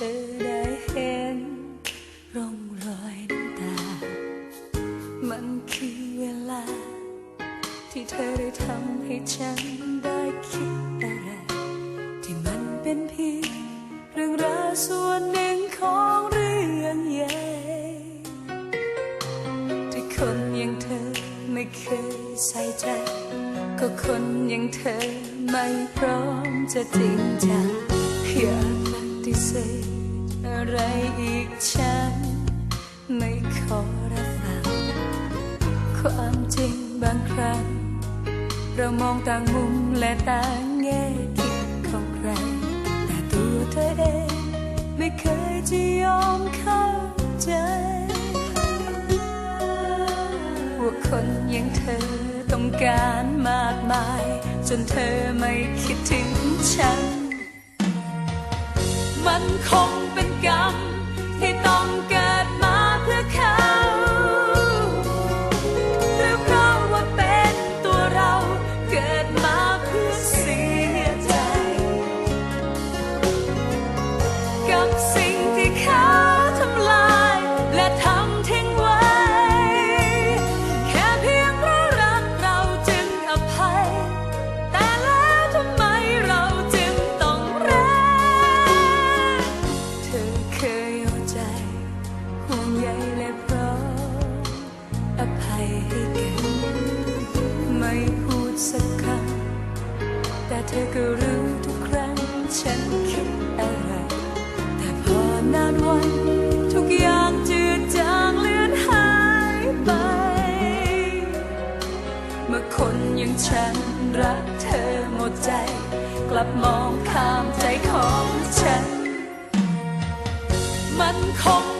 เธอได้เห็นร่องรอยน้ำตา มันคือเวลา ที่เธอได้ทำให้ฉันได้คิดอะไร ที่มันเป็นเพียงเรื่องราวส่วนหนึ่งของเรื่องใหญ่ที่คนอย่างเธอไม่เคยใส่ใจ ก็คนอย่างเธอไม่พร้อมจะจริงจังอยาปฏิ เสธอะไรอีกฉัน ไม่ขอรับฟังความจริงบางครั้ง เรามองต่างมุมและต่างแง่คิดของใคร แต่ตัวเธอเองไม่เคยจะยอมเข้าใจว่าคนอย่างเธอต้องการมากมาย จนเธอไม่คิดถึงฉัน มันคงเป็นกรรมที่ต้องเกิดมาเพื่อเขาหรือเพราะว่าเป็นตัวเราเกิดมาเพื่อเสียใจ กับสิ่งที่เขาทำลายและทำ สักคำแต่เธอก็รู้ทุกครั้งฉันคิดอะไร แต่พอนานวันทุกอย่างจืดจางเลือนหายไป เมื่อคนอย่างฉันรักเธอหมดใจ กลับมองข้ามใจของฉัน มันคง